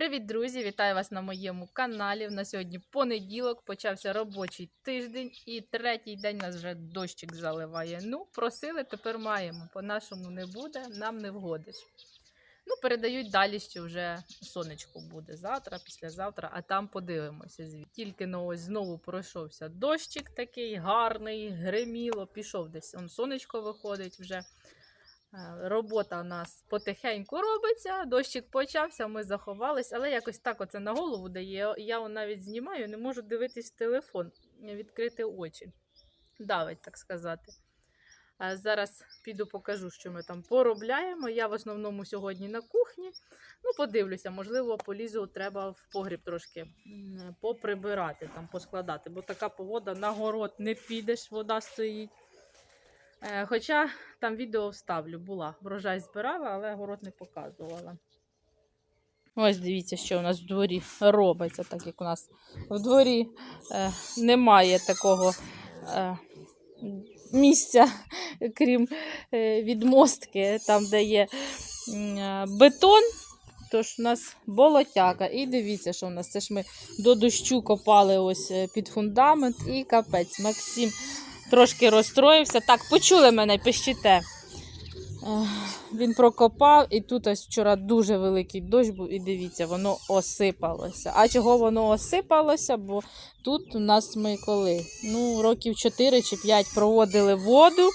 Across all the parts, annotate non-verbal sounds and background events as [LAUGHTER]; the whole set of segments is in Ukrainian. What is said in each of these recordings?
Привіт, друзі! Вітаю вас на моєму каналі. На сьогодні понеділок, почався робочий тиждень, і третій день нас вже дощик заливає. Ну, просили, тепер маємо. По-нашому не буде, нам не вгодиш. Ну, передають далі, що вже сонечко буде завтра, післязавтра, а там подивимося. Тільки ну, ось знову пройшовся дощик такий гарний, гриміло, пішов десь. Он сонечко виходить вже. Е, Робота у нас потихеньку робиться, дощик почався, ми заховались, але якось так оце на голову дає. Я навіть знімаю, не можу дивитись в телефон, відкрити очі. Давить, так сказати. Зараз піду покажу, що ми там поробляємо. Я в основному сьогодні на кухні. Ну, подивлюся, можливо, полізу треба в погріб трошки поприбирати, там, поскладати, бо така погода на город не підеш, вода стоїть. Е, Хоча там відео вставлю, була. Врожай збирала, але город не показувала. Ось дивіться, що у нас в дворі робиться, так як у нас в дворі е, немає такого е, місця, крім е, відмостки, там, де є е, бетон. Тож у нас болотяка. І дивіться, що у нас. Це ж ми до дощу копали ось е, під фундамент і капець. Максим трошки розстроївся. Так, почули мене, пищите. Він прокопав, і тут ось вчора дуже великий дощ був, і дивіться, воно осипалося. А чого воно осипалося? Бо тут у нас ми коли? Ну, років 4 чи 5 проводили воду,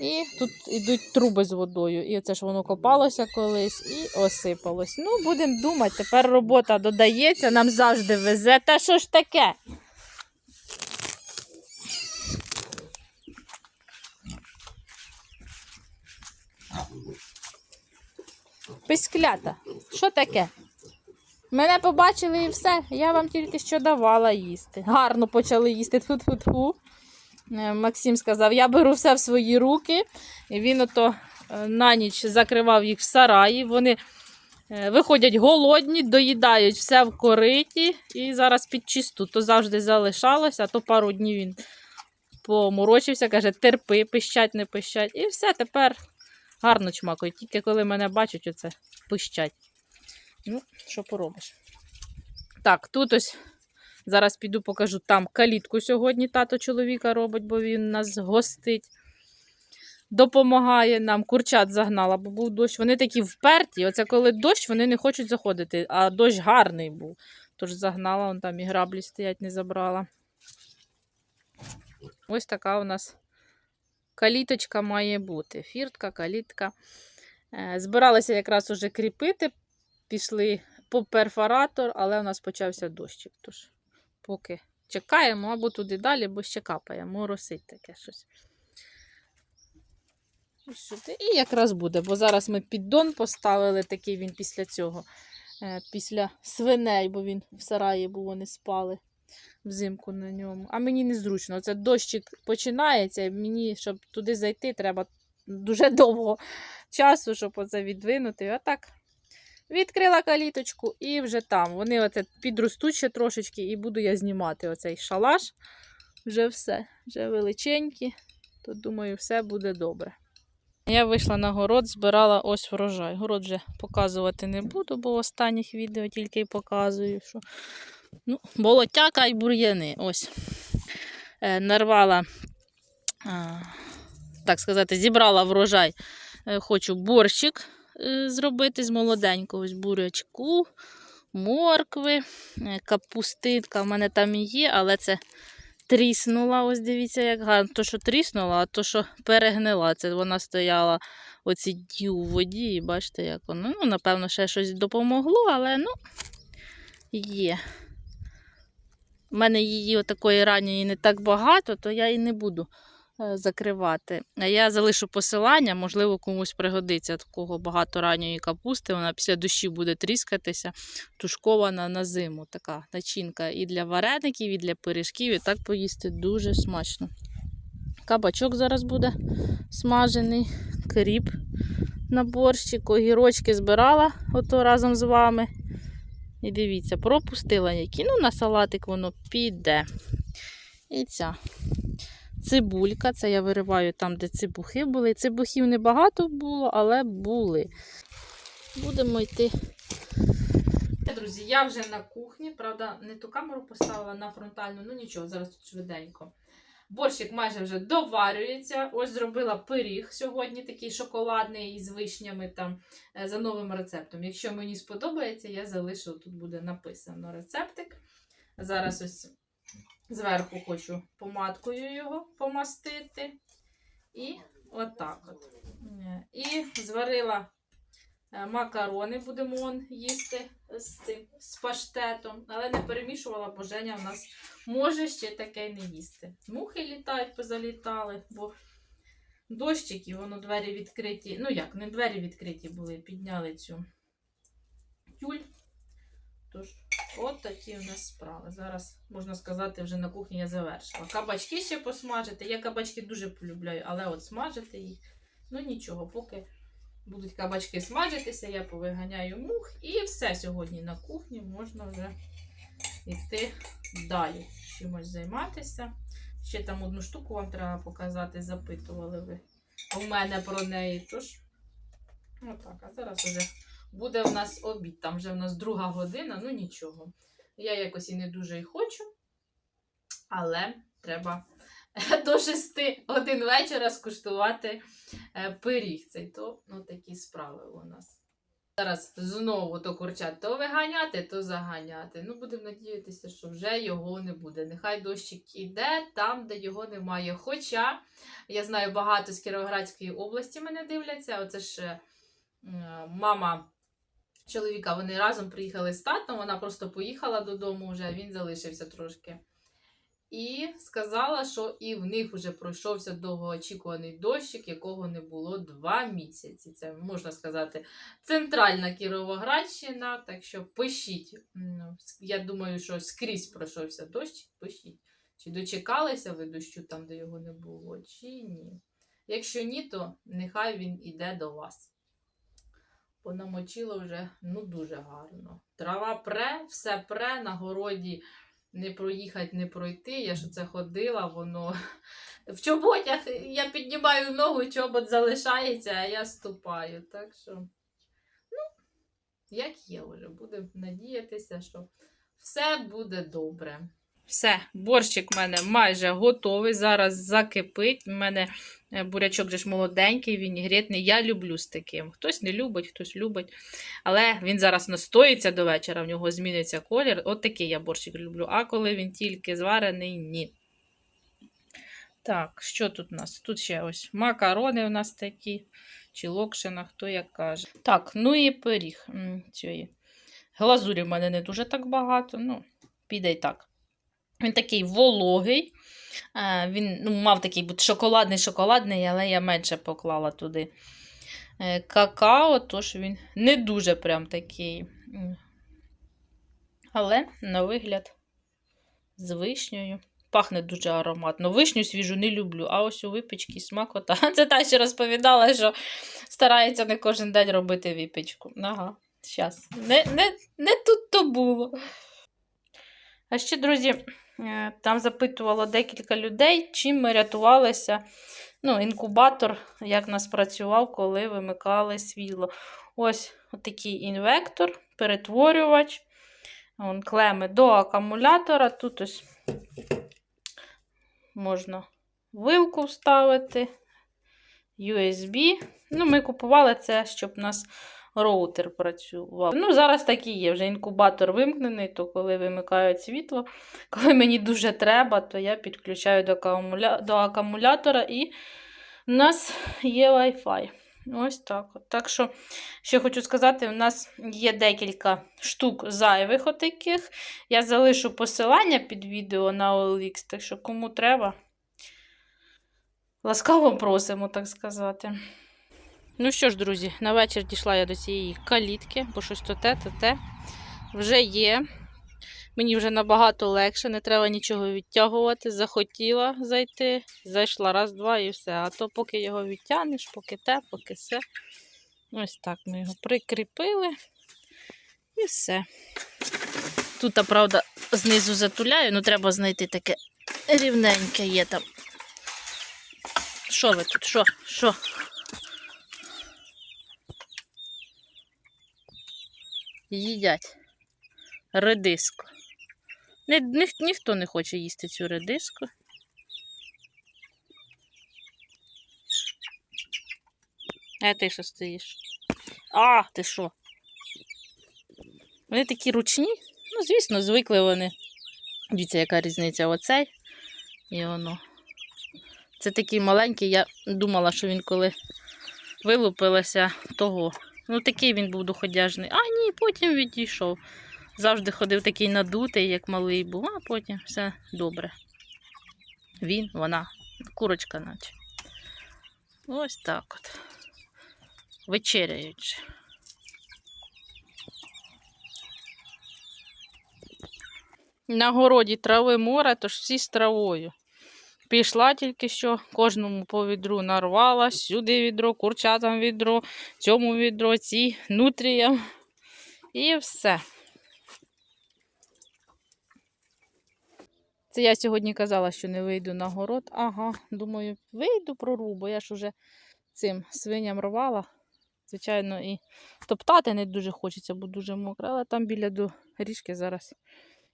і тут йдуть труби з водою. І оце ж воно копалося колись і осипалось. Ну, будемо думати, тепер робота додається, нам завжди везе. Та що ж таке? Писклята, що таке? Мене побачили і все. Я вам тільки що давала їсти. Гарно почали їсти. Тфу-тфу-тфу. Е, Максим сказав, я беру все в свої руки. І він ото е, на ніч закривав їх в сараї. Вони е, виходять голодні, доїдають все в кориті. І зараз під чисту. То завжди залишалося, а то пару днів він поморочився, каже, терпи, пищать, не пищать. І все, тепер гарно чмакають. Тільки коли мене бачать, оце пищать. Ну, що поробиш. Так, тут ось зараз піду покажу там калітку сьогодні тато чоловіка робить, бо він нас гостить. Допомагає нам. Курчат загнала, бо був дощ. Вони такі вперті. Оце коли дощ, вони не хочуть заходити, а дощ гарний був. Тож загнала, вон там і граблі стоять, не забрала. Ось така у нас каліточка має бути. Фіртка, калітка. Е, Збиралися якраз уже кріпити, пішли по перфоратор, але у нас почався дощик. Тож поки чекаємо, або туди далі, бо ще капає, моросить таке щось. І якраз буде, бо зараз ми піддон поставили, такий він після цього, е, після свиней, бо він в сараї був, вони спали взимку на ньому. А мені незручно. Оце дощик починається, мені, щоб туди зайти, треба дуже [LAUGHS] довго часу, щоб оце відвинути. А так відкрила каліточку і вже там. Вони оце підростуть ще трошечки, і буду я знімати оцей шалаш. Вже все, вже величенькі. То думаю, все буде добре. Я вийшла на город, збирала ось врожай. Город вже показувати не буду, бо в останніх відео тільки й показую, що ну, болотяка і бур'яни. Ось. Е, нарвала, так сказати, зібрала врожай. Е, хочу борщик е, зробити з молоденького ось бурячку, моркви, капустинка в мене там і є, але це тріснула. Ось дивіться, як гарно. То, що тріснула, а то, що перегнила. Це вона стояла оці дні у воді, і бачите, як воно. Ну, напевно, ще щось допомогло, але ну, є. У мене її отакої ранньої не так багато, то я і не буду е, закривати. А я залишу посилання, можливо, комусь пригодиться такого багато ранньої капусти. Вона після дощів буде тріскатися, тушкована на зиму. Така начинка і для вареників, і для пиріжків, і так поїсти дуже смачно. Кабачок зараз буде смажений, кріп на борщик, огірочки збирала ото разом з вами. І дивіться, пропустила які. Ну, на салатик воно піде. І ця цибулька. Це я вириваю там, де цибухи були. Цибухів небагато було, але були. Будемо йти друзі, я вже на кухні. Правда, не ту камеру поставила на фронтальну, ну нічого, зараз тут швиденько. Борщик майже вже доварюється. Ось зробила пиріг сьогодні, такий шоколадний із вишнями там е, за новим рецептом. Якщо мені сподобається, я залишу, тут буде написано рецептик. Зараз ось зверху хочу помадкою його помастити. І отак от. Е, І зварила макарони, будемо он їсти з цим з паштетом, але не перемішувала, бо Женя в нас може ще таке не їсти. Мухи літають, позалітали, бо дощики, воно двері відкриті. Ну як, не двері відкриті були, підняли цю тюль. Тож, от такі у нас справи. Зараз, можна сказати, вже на кухні я завершила. Кабачки ще посмажити. Я кабачки дуже полюбляю, але от смажити їх. Ну нічого, поки будуть кабачки смажитися, я повиганяю мух і все сьогодні на кухні можна вже йти далі. Чимось займатися. Ще там одну штуку вам треба показати, запитували ви у мене про неї. Тож, отак, а зараз вже буде в нас обід. Там вже в нас друга година, ну нічого. Я якось і не дуже й хочу, але треба [LAUGHS] до 6 годин вечора скуштувати е, пиріг. Цей то ну, такі справи у нас. Зараз знову то курчат то виганяти, то заганяти. Ну, будемо надіятися, що вже його не буде. Нехай дощик іде там, де його немає. Хоча я знаю, багато з Кіровоградської області мене дивляться. Оце ж е, мама чоловіка, вони разом приїхали з татом, вона просто поїхала додому вже, він залишився трошки. І сказала, що і в них вже пройшовся довгоочікуваний дощик, якого не було два місяці. Це можна сказати центральна Кіровоградщина. Так що пишіть. Я думаю, що скрізь пройшовся дощ. Пишіть. Чи дочекалися ви дощу там, де його не було, чи ні. Якщо ні, то нехай він іде до вас. Понамочило вже ну дуже гарно. Трава пре, все пре, на городі не проїхати, не пройти. Я ж оце ходила, воно [LAUGHS] в чоботях я піднімаю ногу, чобот залишається, а я ступаю. Так що, ну, як є вже, будемо надіятися, що все буде добре. Все, борщик в мене майже готовий. Зараз закипить. У мене е, бурячок же ж молоденький, вінігретний. Я люблю з таким. Хтось не любить, хтось любить. Але він зараз настоїться до вечора, в нього зміниться колір. От такий я борщик люблю. А коли він тільки зварений, ні. Так, що тут у нас? Тут ще ось макарони у нас такі, чи локшина, хто як каже. Так, ну і пиріг. цієї. Глазурі в мене не дуже так багато, ну, піде й так. Він такий вологий. Е, Він ну, мав такий бути шоколадний-шоколадний, але я менше поклала туди е, какао, тож він не дуже прям такий. Але на вигляд з вишнею. Пахне дуже ароматно. Вишню свіжу не люблю, а ось у випічці смакота. [LAUGHS] Це та, що розповідала, що старається не кожен день робити випічку. Ага, щас. Не, не, не тут то було. А ще, друзі, там запитувало декілька людей, чим ми рятувалися. Ну, інкубатор, як нас працював, коли вимикали світло. Ось такий інвектор, перетворювач. Вон, клеми до акумулятора. Тут ось можна вилку вставити, USB. Ну, ми купували це, щоб нас роутер працював. Ну, зараз так і є. Вже інкубатор вимкнений, то коли вимикають світло, [LAUGHS] коли мені дуже треба, то я підключаю до, акумуля... до акумулятора і в нас є Wi-Fi. Ось так. Так що, ще хочу сказати, у нас є декілька штук зайвих отаких. Я залишу посилання під відео на OLX, так що кому треба, ласкаво просимо, так сказати. Ну що ж, друзі, на вечір дійшла я до цієї калітки, бо щось то те, то те. Вже є. Мені вже набагато легше, не треба нічого відтягувати. Захотіла зайти, зайшла раз, два і все. А то поки його відтягнеш, поки те, поки все. Ось так ми його прикріпили і все. Тут, правда, знизу затуляю, ну треба знайти таке рівненьке є там. Що ви тут? Що? Що? Їдять. редиску. Ні, ні, ніхто не хоче їсти цю редиску. А ти що стоїш? А, ти що? Вони такі ручні. Ну, звісно, звикли вони. Дивіться, яка різниця оцей і воно. Це такий маленький, я думала, що він коли вилупилося того. Ну, такий він був доходяжний. А ні, потім відійшов. Завжди ходив такий надутий, як малий був, а потім все добре. Він, вона, курочка наче. Ось так от. Вечеряють. же. На городі трави море, тож всі з травою. Пішла тільки що, кожному по відру нарвала, сюди відро, курчатам відро, цьому відро, ці нутріям. І все. Це я сьогодні казала, що не вийду на город. Ага, думаю, вийду прорву, бо я ж уже цим свиням рвала. Звичайно, і топтати не дуже хочеться, бо дуже мокро. Але там біля до річки зараз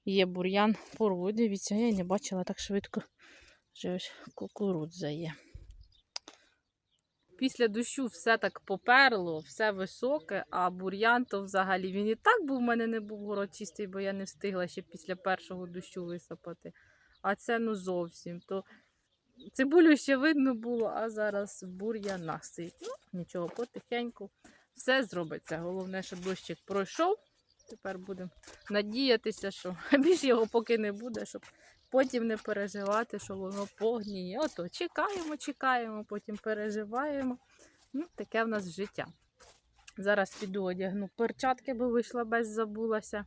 є бур'ян. Порву. Дивіться, я не бачила так швидко. Вже ось кукурудза є. Після дощу все так поперло, все високе, а бур'ян то взагалі він і так був, в мене не був город чистий, бо я не встигла ще після першого дощу висапати. А це ну зовсім. То цибулю ще видно було, а зараз бур'яна стоїть. Ну, нічого, потихеньку все зробиться. Головне, щоб дощик пройшов. Тепер будемо надіятися, що [LAUGHS] більш його поки не буде, щоб потім не переживати, що воно погніє. Ото чекаємо, чекаємо, потім переживаємо. Ну, таке в нас життя. Зараз піду одягну перчатки, бо вийшла без забулася.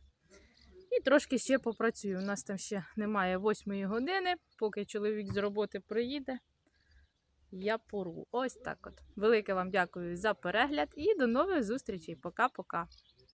І трошки ще попрацюю. У нас там ще немає восьмої години, поки чоловік з роботи приїде. Я порву. Ось так от. Велике вам дякую за перегляд і до нових зустрічей. Пока-пока.